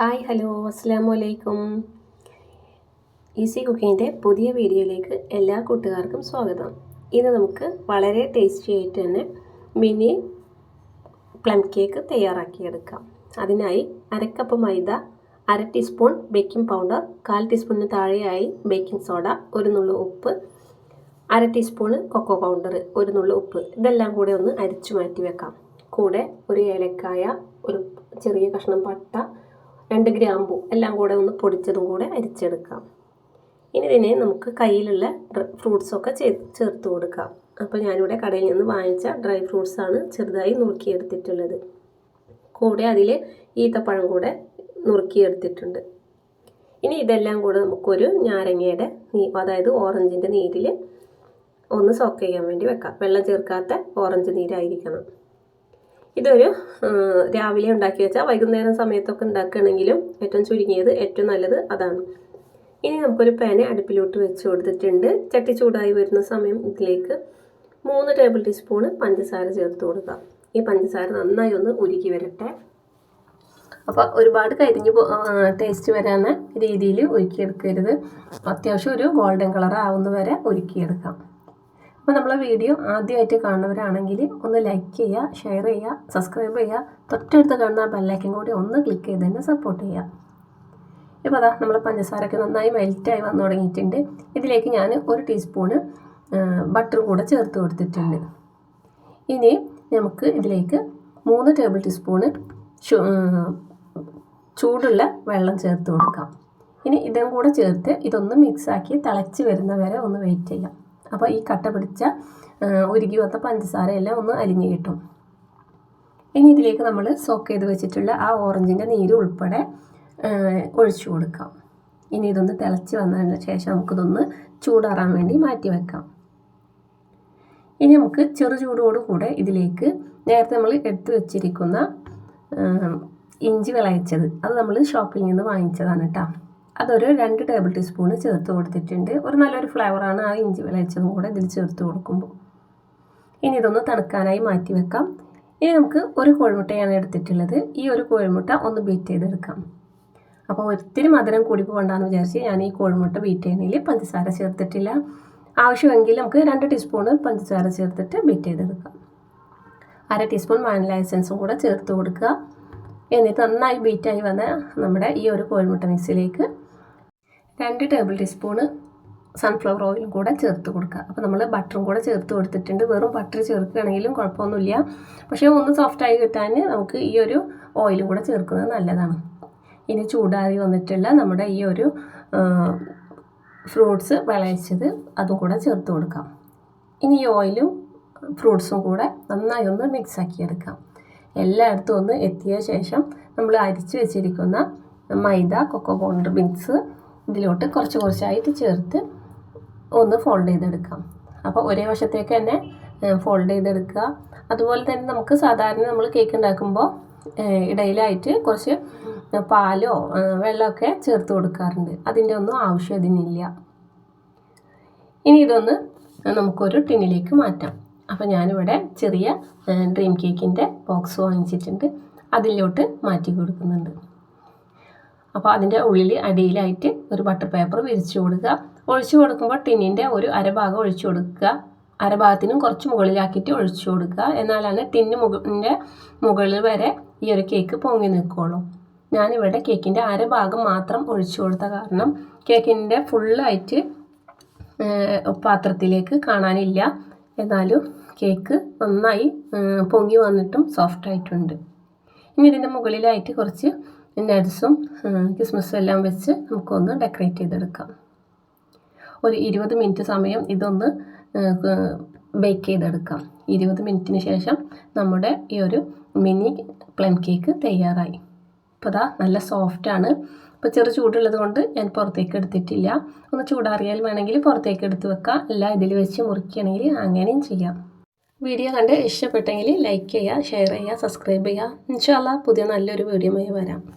Hi hello അസ്സാമു അലൈക്കും easy കുക്കിങ്ങിന്റെ പുതിയ വീഡിയോയിലേക്ക് എല്ലാ കൂട്ടുകാർക്കും സ്വാഗതം. ഇന്ന് നമുക്ക് വളരെ ടേസ്റ്റി ആയിട്ട് തന്നെ മിനി പ്ലം കേക്ക് തയ്യാറാക്കിയെടുക്കാം. അതിനായി അരക്കപ്പ് മൈദ അര ടീസ്പൂൺ ബേക്കിംഗ് പൗഡർ കാൽ ടീസ്പൂണിന് താഴെയായി ബേക്കിംഗ് സോഡ ഒരു നുള്ളു ഉപ്പ് അര ടീസ്പൂണ് കൊക്കോ പൗഡർ ഒരു നുള്ളു ഉപ്പ്. ഇതെല്ലാം കൂടെ ഒന്ന് അരിച്ചു മാറ്റി വെക്കാം. കൂടെ ഒരു ഏലക്കായ ഒരു ചെറിയ കഷ്ണം പട്ട രണ്ട് ഗ്രാമ്പു എല്ലാം കൂടെ ഒന്ന് പൊടിച്ചതും കൂടെ അരിച്ചെടുക്കാം. ഇനി ഇതിനെ നമുക്ക് കയ്യിലുള്ള ഫ്രൂട്ട്സൊക്കെ ചേർത്ത് കൊടുക്കാം. അപ്പോൾ ഞാനിവിടെ കടയിൽ നിന്ന് വാങ്ങിച്ച ഡ്രൈ ഫ്രൂട്ട്സാണ് ചെറുതായി നുറുക്കിയെടുത്തിട്ടുള്ളത്. കൂടെ അതിൽ ഈത്തപ്പഴം കൂടെ നുറുക്കിയെടുത്തിട്ടുണ്ട്. ഇനി ഇതെല്ലാം കൂടെ നമുക്കൊരു ഞാരങ്ങയുടെ നീ അതായത് ഓറഞ്ചിന്റെ നീരിൽ ഒന്ന് സോക്ക് ചെയ്യാൻ വേണ്ടി വെക്കാം. വെള്ളം ചേർക്കാത്ത ഓറഞ്ച് നീരായിരിക്കണം. ഇതൊരു രാവിലെ ഉണ്ടാക്കി വെച്ചാൽ വൈകുന്നേരം സമയത്തൊക്കെ ഉണ്ടാക്കുകയാണെങ്കിലും ഏറ്റവും ചുരുങ്ങിയത് ഏറ്റവും നല്ലത് അതാണ്. ഇനി നമുക്കൊരു പാന് അടുപ്പിലോട്ട് വെച്ച് കൊടുത്തിട്ടുണ്ട്. ചട്ടി ചൂടായി വരുന്ന സമയം ഇതിലേക്ക് മൂന്ന് ടേബിൾ ടീസ്പൂണ് പഞ്ചസാര ചേർത്ത് കൊടുക്കാം ഈ പഞ്ചസാര നന്നായി ഒന്ന് ഉരുക്കി വരട്ടെ. അപ്പോൾ ഒരുപാട് കരിഞ്ഞ് ടേസ്റ്റ് വരാവുന്ന രീതിയിൽ ഉരുക്കിയെടുക്കരുത്. അത്യാവശ്യം ഒരു ഗോൾഡൻ കളർ ആവുന്ന വരെ അപ്പോൾ നമ്മളെ വീഡിയോ ആദ്യമായിട്ട് കാണുന്നവരാണെങ്കിൽ ഒന്ന് ലൈക്ക് ചെയ്യുക ഷെയർ ചെയ്യുക സബ്സ്ക്രൈബ് ചെയ്യുക. തൊട്ടടുത്ത് കാണുന്ന ബെല്ലൈക്കൻ കൂടി ഒന്ന് ക്ലിക്ക് ചെയ്ത് തന്നെ സപ്പോർട്ട് ചെയ്യുക. ഇപ്പോൾ അതാ നമ്മൾ പഞ്ചസാരൊക്കെ നന്നായി മെൽറ്റായി വന്നു തുടങ്ങിയിട്ടുണ്ട്. ഇതിലേക്ക് ഞാൻ ഒരു ടീസ്പൂണ് ബട്ടർ കൂടെ ചേർത്ത് കൊടുത്തിട്ടുണ്ട്. ഇനി നമുക്ക് ഇതിലേക്ക് മൂന്ന് ടേബിൾ ടീസ്പൂണ് ചൂടുള്ള വെള്ളം ചേർത്ത് കൊടുക്കാം. ഇനി ഇതും കൂടെ ചേർത്ത് ഇതൊന്ന് മിക്സാക്കി തിളച്ച് വരുന്ന വരെ ഒന്ന് വെയിറ്റ് ചെയ്യാം. അപ്പോൾ ഈ കട്ട പിടിച്ച ഉരുകി വന്ന പഞ്ചസാരയെല്ലാം ഒന്ന് അരിഞ്ഞു കിട്ടും. ഇനി ഇതിലേക്ക് നമ്മൾ സോക്ക് ചെയ്ത് വെച്ചിട്ടുള്ള ആ ഓറഞ്ചിന്റെ നീര് ഉൾപ്പെടെ ഒഴിച്ചു കൊടുക്കാം. ഇനി ഇതൊന്ന് തിളച്ച് വന്നതിന് ശേഷം നമുക്കിതൊന്ന് ചൂടാറാൻ വേണ്ടി മാറ്റി വെക്കാം. ഇനി നമുക്ക് ചെറു ചൂടോടുകൂടെ ഇതിലേക്ക് നേരത്തെ നമ്മൾ എടുത്തു വെച്ചിരിക്കുന്ന ഇഞ്ചി വിളയിച്ചത് അത് നമ്മൾ ഷോപ്പിൽ നിന്ന് വാങ്ങിച്ചതാണ് കേട്ടോ അതൊരു രണ്ട് ടേബിൾ ടീസ്പൂൺ ചേർത്ത് കൊടുത്തിട്ടുണ്ട്. ഒരു നല്ലൊരു ഫ്ലേവറാണ് ആ ഇഞ്ചി വിളയിച്ചതും കൂടെ ഇതിൽ ചേർത്ത് കൊടുക്കുമ്പോൾ. ഇനി ഇതൊന്ന് തണുക്കാനായി മാറ്റി വെക്കാം. ഇനി നമുക്ക് ഒരു കോഴിമുട്ടയാണ് എടുത്തിട്ടുള്ളത്. ഈ ഒരു കോഴിമുട്ട ഒന്ന് ബീറ്റ് ചെയ്തെടുക്കാം. അപ്പോൾ ഒത്തിരി മധുരം കൂടി പോകണ്ടെന്ന് വിചാരിച്ച് ഞാൻ ഈ കോഴിമുട്ട ബീറ്റ് ചെയ്യുന്നതിൽ പഞ്ചസാര ചേർത്തിട്ടില്ല. ആവശ്യമെങ്കിൽ നമുക്ക് രണ്ട് ടീസ്പൂൺ പഞ്ചസാര ചേർത്തിട്ട് ബീറ്റ് ചെയ്തെടുക്കാം. അര ടീസ്പൂൺ വാനില എസൻസും കൂടെ ചേർത്ത് കൊടുക്കുക. എന്നിട്ട് നന്നായി ബീറ്റായി വന്ന നമ്മുടെ ഈ ഒരു കോഴിമുട്ട മിക്സിലേക്ക് രണ്ട് ടേബിൾ ടീസ്പൂണ് സൺഫ്ലവർ ഓയിലും കൂടെ ചേർത്ത് കൊടുക്കുക. അപ്പോൾ നമ്മൾ ബട്ടറും കൂടെ ചേർത്ത് കൊടുത്തിട്ടുണ്ട്. വെറും ബട്ടർ ചേർക്കുകയാണെങ്കിലും കുഴപ്പമൊന്നുമില്ല. പക്ഷേ ഒന്ന് സോഫ്റ്റായി കിട്ടാൻ നമുക്ക് ഈ ഒരു ഓയിലും കൂടെ ചേർക്കുന്നത് നല്ലതാണ്. ഇനി ചൂടാറി വന്നിട്ടുള്ള നമ്മുടെ ഈ ഒരു ഫ്രൂട്ട്സ് വിളയിച്ചത് അതും കൂടെ ചേർത്ത് കൊടുക്കാം. ഇനി ഈ ഓയിലും ഫ്രൂട്ട്സും കൂടെ നന്നായി ഒന്ന് മിക്സാക്കി എടുക്കാം. എല്ലായിടത്തും ഒന്ന് എത്തിയ ശേഷം നമ്മൾ അരിച്ചു വെച്ചിരിക്കുന്ന മൈദ കൊക്കോ പൗഡർ മിക്സ് ഇതിലോട്ട് കുറച്ച് കുറച്ചായിട്ട് ചേർത്ത് ഒന്ന് ഫോൾഡ് ചെയ്തെടുക്കാം. അപ്പോൾ ഒരേ വശത്തേക്ക് തന്നെ ഫോൾഡ് ചെയ്തെടുക്കുക. അതുപോലെ തന്നെ നമുക്ക് സാധാരണ നമ്മൾ കേക്ക് ഉണ്ടാക്കുമ്പോൾ ഇടയിലായിട്ട് കുറച്ച് പാലോ വെള്ളമൊക്കെ ചേർത്ത് കൊടുക്കാറുണ്ട്. അതിന്റെ ഒന്നും ആവശ്യം ഇതിനില്ല. ഇനി ഇതൊന്ന് നമുക്കൊരു ടിന്നിലേക്ക് മാറ്റാം. അപ്പോൾ ഞാനിവിടെ ചെറിയ ഡ്രീം കേക്കിന്റെ ബോക്സ് വാങ്ങിച്ചിട്ടുണ്ട്. അതിലോട്ട് മാറ്റി കൊടുക്കുന്നുണ്ട്. അപ്പോൾ അതിന്റെ ഉള്ളിൽ അടിയിലായിട്ട് ഒരു ബട്ടർ പേപ്പർ വിരിച്ചു കൊടുക്കുക ഒഴിച്ചു കൊടുക്കുമ്പോൾ ടിന്നിന്റെ ഒരു അരഭാഗം ഒഴിച്ചു കൊടുക്കുക അരഭാഗത്തിനും കുറച്ച് മുകളിലാക്കിയിട്ട് ഒഴിച്ചു കൊടുക്കുക എന്നാലാണ് ടിന്ന് മുകളിന്റെ മുകളിൽ വരെ ഈ ഒരു കേക്ക് പൊങ്ങി നിൽക്കുള്ളൂ ഞാനിവിടെ കേക്കിന്റെ അരഭാഗം മാത്രം ഒഴിച്ചു കൊടുത്ത കാരണം കേക്കിന്റെ ഫുള്ളായിട്ട് പാത്രത്തിലേക്ക് കാണാനില്ല. എന്നാലും കേക്ക് നന്നായി പൊങ്ങി വന്നിട്ടും സോഫ്റ്റ് ആയിട്ടുണ്ട്. ഇനി ഇതിന്റെ മുകളിലായിട്ട് കുറച്ച് നട്സും ക്രിസ്മസ് എല്ലാം വെച്ച് നമുക്കൊന്ന് ഡെക്കറേറ്റ് ചെയ്തെടുക്കാം. ഒരു ഇരുപത് മിനിറ്റ് സമയം ഇതൊന്ന് ബേക്ക് ചെയ്തെടുക്കാം. ഇരുപത് മിനിറ്റിന് ശേഷം നമ്മുടെ ഈ ഒരു മിനി പ്ലം കേക്ക് തയ്യാറായി. അപ്പോൾ അതാ നല്ല സോഫ്റ്റാണ് ഇപ്പോൾ ചെറു ചൂടുള്ളത് കൊണ്ട് ഞാൻ പുറത്തേക്ക് എടുത്തിട്ടില്ല. ഒന്ന് ചൂടാറിയാൽ വേണമെങ്കിൽ പുറത്തേക്ക് എടുത്ത് വെക്കാം. അല്ല ഇതിൽ വെച്ച് മുറിക്കുകയാണെങ്കിൽ അങ്ങനെയും ചെയ്യാം. വീഡിയോ കണ്ട് ഇഷ്ടപ്പെട്ടെങ്കിൽ ലൈക്ക് ചെയ്യുക ഷെയർ ചെയ്യുക സബ്സ്ക്രൈബ് ചെയ്യുക. ഇൻഷാല്ല പുതിയ നല്ലൊരു വീഡിയോയുമായി വരാം.